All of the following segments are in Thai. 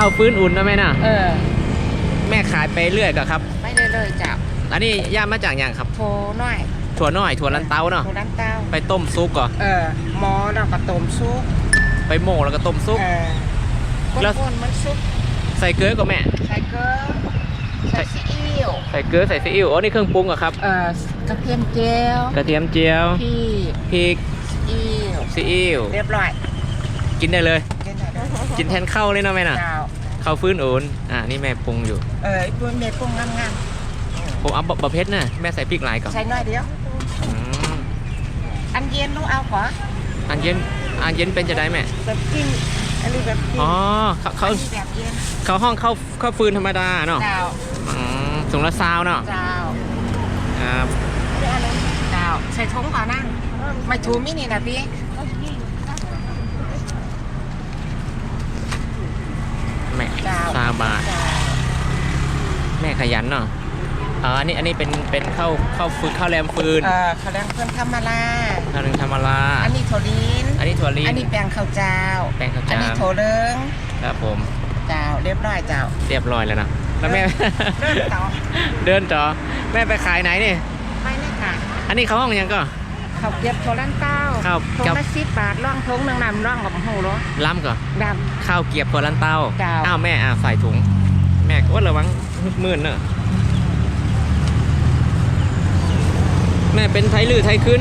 ข้าวฟื้นอุ่นนะแม่น่ะ เออ แม่ขายไปเรื่อยก็ครับ ไม่ได้เลยจ้ะอันนี้ย่ามาจากอย่างครับ โทรหน่อยถั่วน้อยถั่วลันเตาเนาะ โทรด้านเต้า ไปต้มซุปก่อนเออหมอเราก็ต้มซุปไปโม่แล้วก็ต้มซุป เออแล้ว คนๆมันซุปใส่เกลือก็แม่ ใส่เกลือใส่ซีอิ๊วใส่เกลือใส่ซีอิ๊วอ๋อนี่เครื่องปรุงเหรอะครับ เออกระเทียมเจียวกระเทียมเจียว พริกพริก ซีอิ๊วซีอิ๊ว เรียบร้อยกินได้เลย กินหน่อยนะกินแทนข้าวเลยเนาะแม่น่ะเจ้า ข้าวฟื้นอุ่นอ่านี่แม่ปรุงอยู่เออไอ้ปุ้นเม็ดปุ้งงามผมเอาบะเพ็ดน่ะแม่ใส่พริกหลายก่อนๆใส่หน่อยเดียว อืมอันเย็นลูกเอาก่อนอันเย็นอันเย็นเป็นจะได้แม่แบบกินอันนี้แบบกินอ๋อเขาเขาอันนี้แบบเย็นเขาห้องเข้าเข้าฟืนธรรมดาเนาะเจ้าอืมถุงละซาวเนาะเจ้าครับเดี๋ยวอะไรเจ้าใส่ถุงก่อนนะไม่ถูมินี่นะพี่ แม่ เจ้า ซาวบาท เจ้า แม่ ขยันเนาะอ๋ออันนี้อันนี้เป็นเป็นข้าวข้าวฟืนข้าวแรมฟืนเออเขาเรียกเพื่อนทำมาลาข้าวหนึ่งธรรมดาอันนี้โถลินอันนี้ถั่วลีอันนนี้แป้งข้าวเจ้า แป้งข้าวอันเจ้านี้โถเลิงครับผม เจ้าเรียบร้อยเจ้าเรียบร้อยแล้วนะแล้วแม่ เริ่มต่อ เดินต่อแม่ไปขายไหนนี่ ไม่เลยค่ะอันนี้เขาห้องยังก็ เขาเก็บโถลันเต้าข้าวถุงละสิบบาทร่องทงหนึ่งนำร่องกับหูรถล้ำก่อนด ข้าวเกรียบถั่วลันเต้าเจ้าอ้าวแม่อ่าใส่ถุง แม่ก็ว่าระวังมืดเนอะแม่เป็นไทยลือไทยขึ้น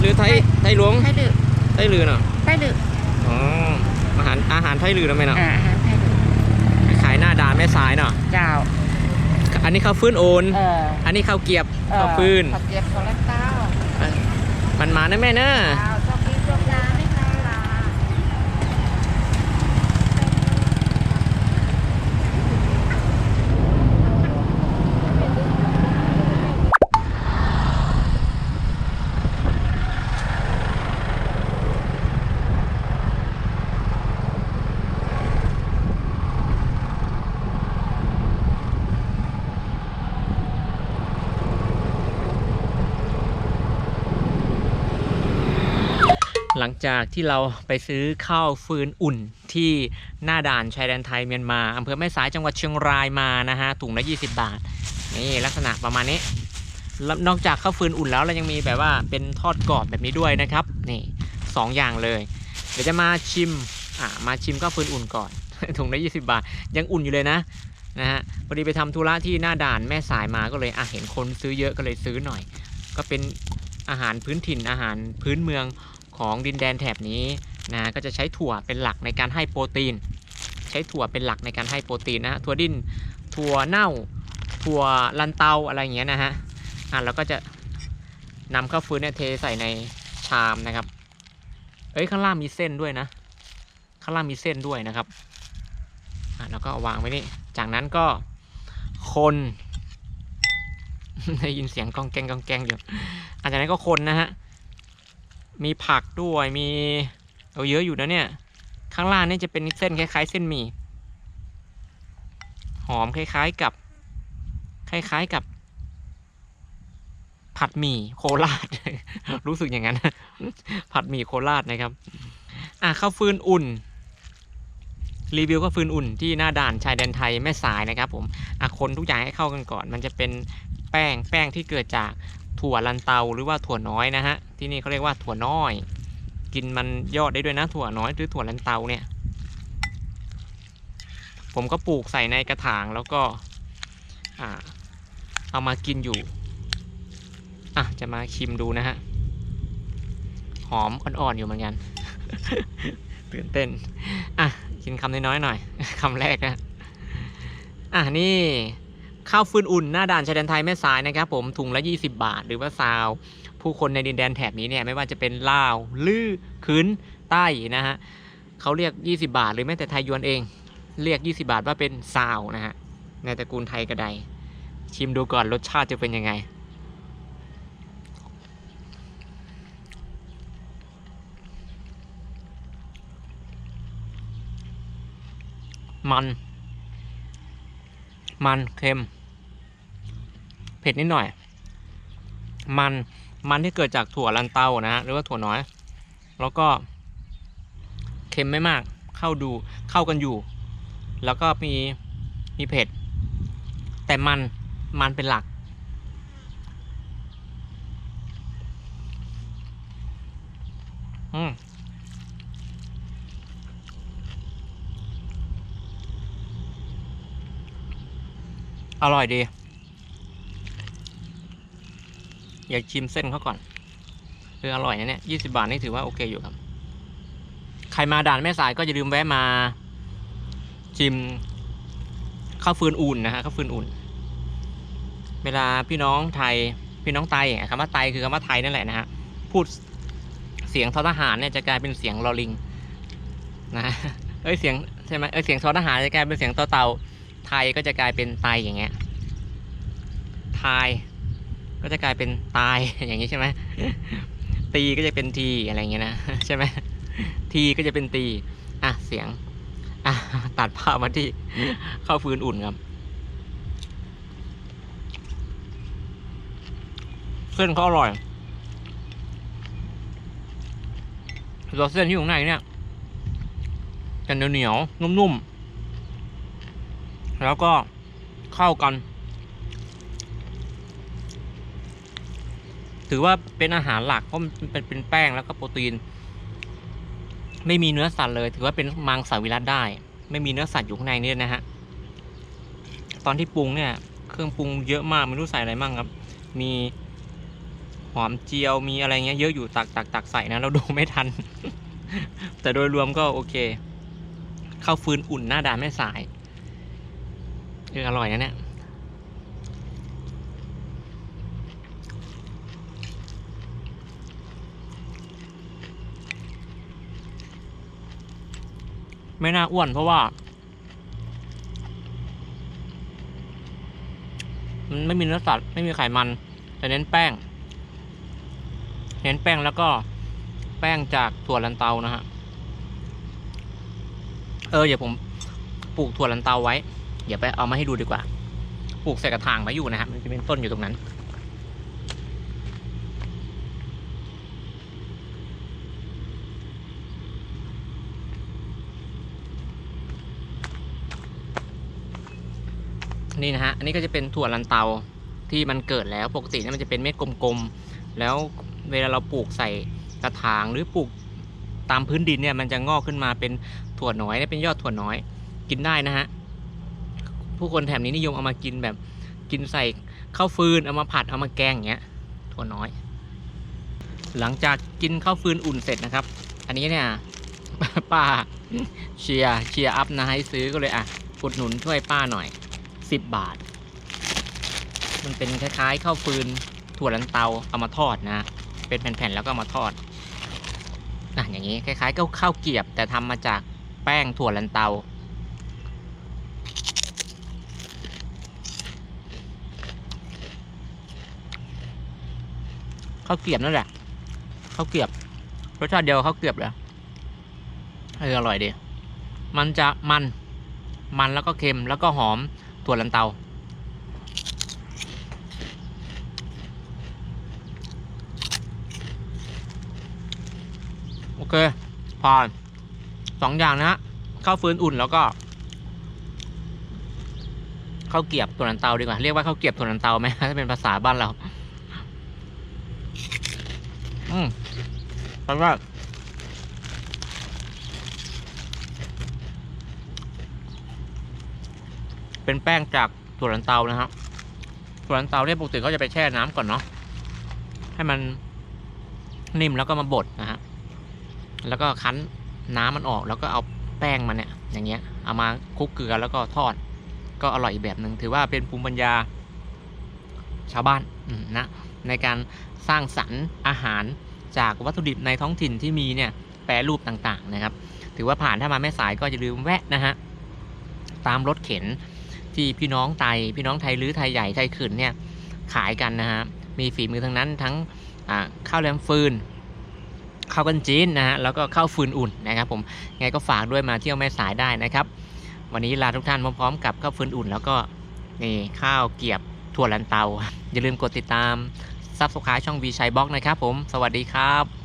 หรือไทยไทยหลวงำให้ดื้อไทยลือเนาะให้ดื้ออ๋ออาหารอาหารไทยลือนะแม่เนาะอ่าอาหารให้ดื้อขายหน้าด่านแม่สายเนาะเจ้า อันนี้ข้าวฟื้นโอนเอออันนี้ข้าวเกรียบเออข้าวฟื้นเขาเก็บโถลันเต้ามันมานะแม่เนอะ เจ้าโชคดีโชคดีไม่ใช่ล่ะ หลังจากที่เราไปซื้อข้าวฟืนอุ่นที่หน้าด่านชายแดนไทยเมียนมาอำเภอแม่สายจังหวัดเชียงรายมานะฮะถุงละ20 บาท นี่ลักษณะประมาณนี้นอกจากข้าวฟืนอุ่นแล้วเรายังมีแบบว่าเป็นทอดกรอบแบบนี้ด้วยนะครับ นี่สองอย่างเลย เดี๋ยวจะมาชิมอ่ามาชิมข้าวฟืนอุ่นก่อนถุงละ20 บาท ยังอุ่นอยู่เลยนะนะฮะพอดีไปทำธุระที่หน้าด่านแม่สายมาก็เลยอะเห็นคนซื้อเยอะก็เลยซื้อหน่อย ก็เป็นอาหารพื้นถิ่นอาหารพื้นเมือง ของดินแดนแถบนี้นะก็จะใช้ถั่วเป็นหลักในการให้โปรตีน ใช้ถั่วเป็นหลักในการให้โปรตีนนะฮะถั่วดินถั่วเน่าถั่วลันเตาอะไรอย่างเงี้ยนะฮะอะเราก็จะนำข้าวฟืนเนี่ยเทใส่ในชามนะครับ เอ้ยข้างล่างมีเส้นด้วยนะ ข้างล่างมีเส้นด้วยนะครับอะแล้วก็วางไว้นี่จากนั้นก็คนได้ยินเสียงกองแกงกองแกงอยู่อะจากนั้นก็คนนะฮะ มีผักด้วยมีเอาเยอะอยู่นะเนี่ย ข้างล่างนี่จะเป็นเส้นคล้ายๆ เส้นหมี่หอมคล้ายๆกับ คล้ายๆกับ ผัดหมี่โคราช รู้สึกอย่างนั้น ผัดหมี่โคราชนะครับ อะข้าวฟืนอุ่น รีวิวข้าวฟืนอุ่นที่หน้าด่านชายแดนไทยแม่สายนะครับ ผมอะคนทุกอย่างให้เข้ากันก่อน มันจะเป็นแป้งแป้งที่เกิดจาก ถั่วลันเตาหรือว่าถั่วน้อยนะฮะที่นี่เขาเรียกว่าถั่วน้อย กินมันยอดได้ด้วยนะถั่วน้อยหรือถั่วลันเตาเนี่ย ผมก็ปลูกใส่ในกระถางแล้วก็เอามากินอยู่อะจะมาชิมดูนะฮะหอมอ่อนๆอยู่เหมือนกันตื่นเต้น อะ กินคำน้อยๆหน่อยคำแรกนะ อะ นี่ ข้าวฟืนอุ่นหน้าด่านชายแดนไทยแม่สายนะครับผมถุงละ 20 บาท หรือว่าซาว ผู้คนในดินแดนแถบนี้เนี่ยไม่ว่าจะเป็นลาวลือขืนใต้นะฮะเขาเรียก 20 บาท หรือแม้แต่ไทยยวนเอง เรียก 20 บาทว่าเป็นซาวนะฮะในตระกูลไทยกระไดชิมดูก่อนรสชาติจะเป็นยังไงมัน มันเค็ม เผ็ดนิดหน่อย มันมันที่เกิดจากถั่วลันเตานะฮะหรือว่าถั่วน้อย แล้วก็เค็มไม่มากเข้าดูเข้ากันอยู่ แล้วก็มีมีเผ็ด แต่มันมันเป็นหลัก อืมอร่อยดี อยากชิมเส้นเขาก่อนเอออร่อยนะเนี่ยยี่สิบาทนี่ถือว่าโอเคอยู่ครับ ใครมาด่านแม่สายก็อย่าลืมแวะมาชิมข้าวฟืนอุ่นนะฮะข้าวฟืนอุ่น เวลาพี่น้องไทยพี่น้องไตอะคำว่าไตคือคำว่าไทยนั่นแหละนะฮะพูดเสียงทอทหารเนี่ยจะกลายเป็นเสียงลอลิงนะฮะเอ้ยเสียงใช่ไหมเอ้ยเสียงทอทหารจะกลายเป็นเสียงต่อเต่าไทยก็จะกลายเป็นไตอย่างเงี้ยไทย ก็จะกลายเป็นตายอย่างนี้ใช่ไหมตีก็จะเป็นทีอะไรอย่างเงี้ยนะใช่ไหมทีก็จะเป็นตีอะเสียงอะตัดภาพมาที่ข้าวฟืนอุ่นครับเส้นเขาอร่อยตัวเส้นที่อยู่ข้างในเนี่ยจะเหนียวเหนียวๆนุ่มๆแล้วก็เข้ากัน ถือว่าเป็นอาหารหลักเพราะมันเป็นเป็นแป้งแล้วก็โปรตีน ไม่มีเนื้อสัตว์เลย ถือว่าเป็นมังสวิรัตได้ ไม่มีเนื้อสัตว์อยู่ข้างในนี่นะฮะตอนที่ปรุงเนี่ย เครื่องปรุงเยอะมากไม่รู้ใส่อะไรมั่งครับ มีหอมเจียวมีอะไรเงี้ยเยอะอยู่ตักตักตักใส่นะเราดูไม่ทัน แต่โดยรวมก็โอเคข้าวฟืนอุ่นหน้าด่านแม่สายเอออร่อยนะเนี่ย ไม่น่าอ้วนเพราะว่า มันไม่มีเนื้อสัตว์ไม่มีไขมัน แต่เน้นแป้ง เน้นแป้งแล้วก็แป้งจากถั่วลันเตานะฮะ เออเดี๋ยวผมปลูกถั่วลันเตาไว้ เดี๋ยวไปเอามาให้ดูดีกว่า ปลูกใส่กระถางไว้อยู่นะฮะมันจะเป็นต้นอยู่ตรงนั้น นี่นะฮะ อันนี้ก็จะเป็นถั่วลันเตาที่มันเกิดแล้วปกติเนี่ยมันจะเป็นเม็ดกลมๆ แล้วเวลาเราปลูกใส่กระถางหรือปลูกตามพื้นดินเนี่ยมันจะงอกขึ้นมาเป็นถั่วน้อยเป็นยอดถั่วน้อยกินได้นะฮะ ผู้คนแถบนี้นิยมเอามากินแบบกินใส่ข้าวฟืนเอามาผัดเอามาแกงอย่างเงี้ยถั่วน้อย หลังจากกินข้าวฟืนอุ่นเสร็จนะครับ อันนี้เนี่ยป้าเชียร์เชียร์อัพนะให้ซื้อก็เลยอะอุดหนุนช่วยป้าหน่อย สิบบาท มันเป็นคล้ายๆข้าวฟืนถั่วลันเตาเอามาทอดนะ เป็นแผ่นๆแล้วก็มาทอดนะอย่างนี้คล้ายๆก็ข้าวเกียบ แต่ทำมาจากแป้งถั่วลันเตา ข้าวเกียบนั่นแหละข้าวเกียบรสชาติเดียวข้าวเกียบเลยเอออร่อยดีมันจะมันมันแล้วก็เค็มแล้วก็หอม ถั่วลันเตา โอเคผ่านสองอย่างนะฮะข้าวฟื้นอุ่นแล้วก็ข้าวเกียบถั่วลันเตาดีกว่า เรียกว่าข้าวเกียบถั่วลันเตาไหมถ้าเป็นภาษาบ้านเรา อืมแปลว่า เป็นแป้งจากถั่วลันเตานะฮะถั่วลันเตาเนี่ยปกติเขาจะไปแช่น้ำก่อนเนาะให้มันนิ่มแล้วก็มาบดนะฮะแล้วก็คั้นน้ำมันออกแล้วก็เอาแป้งมันเนี่ยอย่างเงี้ยเอามาคลุกเกลือแล้วก็ทอด ก็อร่อยอีกแบบหนึ่งถือว่าเป็นภูมิปัญญาชาวบ้านนะในการสร้างสรรค์อาหารจากวัตถุดิบในท้องถิ่นที่มีเนี่ยแปรรูปต่างๆนะครับ ถือว่าผ่านถ้ามาแม่สายก็อย่าลืมแวะนะฮะตามรถเข็น ที่พี่น้องไตพี่น้องไทยลื้อไทยใหญ่ไทยขืนเนี่ยขายกันนะฮะมีฝีมือทั้งนั้นทั้งข้าวแรมฟืนข้าวกันจีนนะฮะแล้วก็ข้าวฟืนอุ่นนะครับ ผมไงก็ฝากด้วยมาเที่ยวแม่สายได้นะครับ วันนี้ลาทุกท่านพร้อมๆ กับข้าวฟืนอุ่น แล้วก็นี่ข้าวเกียบถั่วลันเตา อย่าลืมกดติดตามซับสไครต์ช่องวีชัยบล็อกนะครับ ผมสวัสดีครับ